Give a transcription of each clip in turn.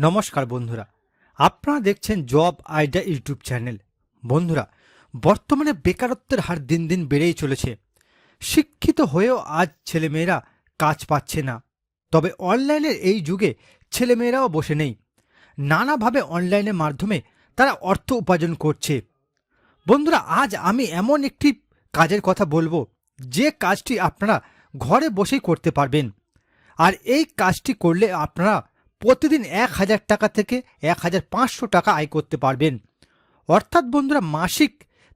নমস্কার বন্ধুরা। আপনারা দেখছেন জব আইডিয়া ইউটিউব চ্যানেল। বন্ধুরা, বর্তমানে বেকারত্বের হার দিন দিন বেড়েই চলেছে। শিক্ষিত হয়েও আজ ছেলেমেয়েরা কাজ পাচ্ছে না। তবে অনলাইনের এই যুগে ছেলেমেয়েরাও বসে নেই। নানাভাবে অনলাইনের মাধ্যমে তারা অর্থ উপার্জন করছে। বন্ধুরা, আজ আমি এমন একটি কাজের কথা বলব, যে কাজটি আপনারা ঘরে বসেই করতে পারবেন। আর এই কাজটি করলে আপনারা প্রতিদিন এক হাজার টাকা থেকে এক হাজার পাঁচশো টাকা আয় করতে পারবেন। অর্থাৎ বন্ধুরা, মাসিক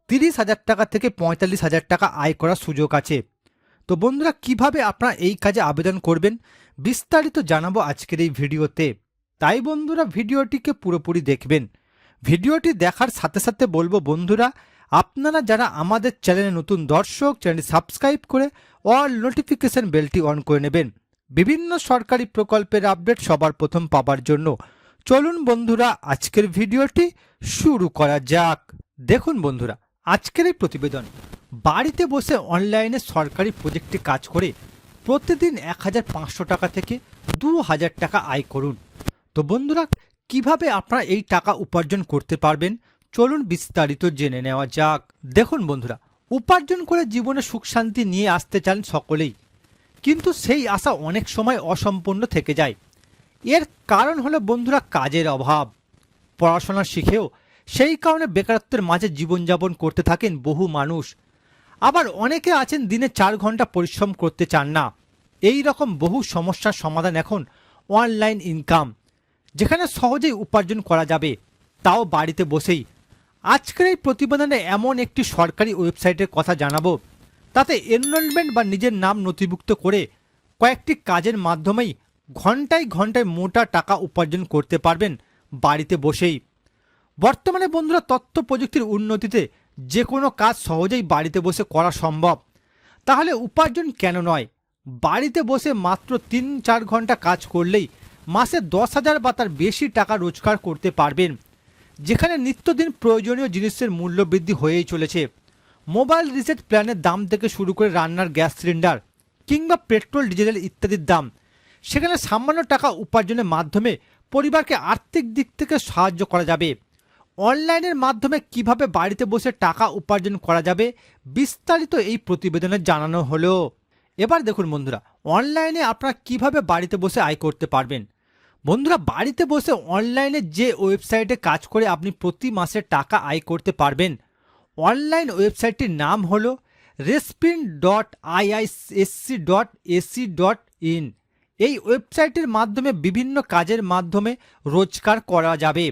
তিরিশ হাজার টাকা থেকে পঁয়তাল্লিশ হাজার টাকা আয় করার সুযোগ আছে। তো বন্ধুরা, কীভাবে আপনারা এই কাজে আবেদন করবেন বিস্তারিত জানাব আজকের এই ভিডিওতে। তাই বন্ধুরা, ভিডিওটিকে পুরোপুরি দেখবেন। ভিডিওটি দেখার সাথে সাথে বলব বন্ধুরা, আপনারা যারা আমাদের চ্যানেলে নতুন দর্শক, চ্যানেলটি সাবস্ক্রাইব করে অল নোটিফিকেশন বেলটি অন করে নেবেন। বিভিন্ন সরকারি প্রকল্পের আপডেট সবার প্রথম পাবার জন্য চলুন বন্ধুরা, আজকের ভিডিওটি শুরু করা যাক। দেখুন বন্ধুরা, আজকের এই প্রতিবেদন। বাড়িতে বসে অনলাইনে সরকারি প্রজেক্টে কাজ করে প্রতিদিন এক হাজার পাঁচশো টাকা থেকে দু হাজার টাকা আয় করুন। তো বন্ধুরা, কীভাবে আপনারা এই টাকা উপার্জন করতে পারবেন? চলুন বিস্তারিত জেনে নেওয়া যাক। দেখুন বন্ধুরা, উপার্জন করে জীবনে সুখ শান্তি নিয়ে আসতে চান সকলেই। কিন্তু সেই আশা অনেক সময় অসম্পূর্ণ থেকে যায়। এর কারণ হলো বন্ধুরা কাজের অভাব। পড়াশোনা শিখেও সেই কারণে বেকারত্বের মাঝে জীবনযাপন করতে থাকেন বহু মানুষ। আবার অনেকে আছেন দিনে চার ঘণ্টা পরিশ্রম করতে চান না। এই রকম বহু সমস্যার সমাধান এখন অনলাইন ইনকাম, যেখানে সহজেই উপার্জন করা যাবে, তাও বাড়িতে বসেই। আজকের এই প্রতিবেদনে এমন একটি সরকারি ওয়েবসাইটের কথা জানাব। তাতে এনরোলমেন্ট বা নিজের নাম নথিভুক্ত করে কয়েকটি কাজের মাধ্যমেই ঘন্টায় ঘন্টায় মোটা টাকা উপার্জন করতে পারবেন বাড়িতে বসেই। বর্তমানে বন্ধুরা তথ্য প্রযুক্তির উন্নতিতে যে কোনো কাজ সহজেই বাড়িতে বসে করা সম্ভব। তাহলে উপার্জন কেন নয়? বাড়িতে বসে মাত্র তিন চার ঘণ্টা কাজ করলেই মাসে দশ হাজার বা তার বেশি টাকা রোজগার করতে পারবেন। যেখানে নিত্যদিন প্রয়োজনীয় জিনিসের মূল্য বৃদ্ধি হয়েই চলেছে। মোবাইল রিসেট প্ল্যানের দাম থেকে শুরু করে রান্নার গ্যাস সিলিন্ডার কিংবা পেট্রোল, ডিজেল ইত্যাদির দাম। সেখানে সামান্য টাকা উপার্জনের মাধ্যমে পরিবারকে আর্থিক দিক থেকে সাহায্য করা যাবে। অনলাইনের মাধ্যমে কীভাবে বাড়িতে বসে টাকা উপার্জন করা যাবে বিস্তারিত এই প্রতিবেদনে জানানো হলো। এবার দেখুন বন্ধুরা, অনলাইনে আপনারা কীভাবে বাড়িতে বসে আয় করতে পারবেন? বন্ধুরা, বাড়িতে বসে অনলাইনে যে ওয়েবসাইটে কাজ করে আপনি প্রতি মাসে টাকা আয় করতে পারবেন অনলাইন ওয়েবসাইটটির নাম হল respin dot IISC dot AC dot in এই ওয়েবসাইটের মাধ্যমে বিভিন্ন কাজের মাধ্যমে রোজগার করা যাবে।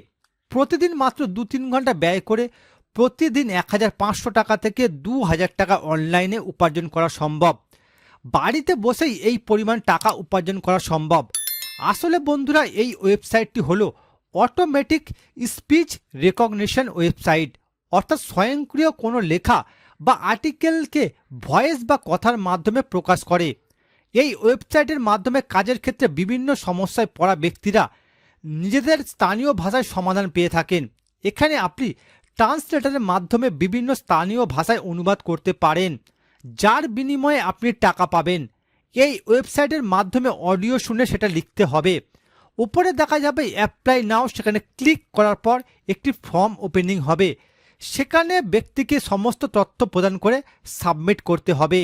প্রতিদিন মাত্র দু তিন ঘণ্টা ব্যয় করে প্রতিদিন এক হাজার পাঁচশো টাকা থেকে দু হাজার টাকা অনলাইনে উপার্জন করা সম্ভব। বাড়িতে বসেই এই পরিমাণ টাকা উপার্জন করা সম্ভব। আসলে বন্ধুরা, এই ওয়েবসাইটটি হলো অটোমেটিক স্পিচ রেকগনিশন ওয়েবসাইট। অর্থাৎ স্বয়ংক্রিয় কোনো লেখা বা আর্টিকেলকে ভয়েস বা কথার মাধ্যমে প্রকাশ করে। এই ওয়েবসাইটের মাধ্যমে কাজের ক্ষেত্রে বিভিন্ন সমস্যায় পড়া ব্যক্তিরা নিজেদের স্থানীয় ভাষায় সমাধান পেয়ে থাকেন। এখানে আপনি ট্রান্সলেটারের মাধ্যমে বিভিন্ন স্থানীয় ভাষায় অনুবাদ করতে পারেন, যার বিনিময়ে আপনি টাকা পাবেন। এই ওয়েবসাইটের মাধ্যমে অডিও শুনে সেটা লিখতে হবে। উপরে দেখা যাবে অ্যাপ্লাই নাও, সেখানে ক্লিক করার পর একটি ফর্ম ওপেনিং হবে। সেখানে ব্যক্তিকে সমস্ত তথ্য প্রদান করে সাবমিট করতে হবে।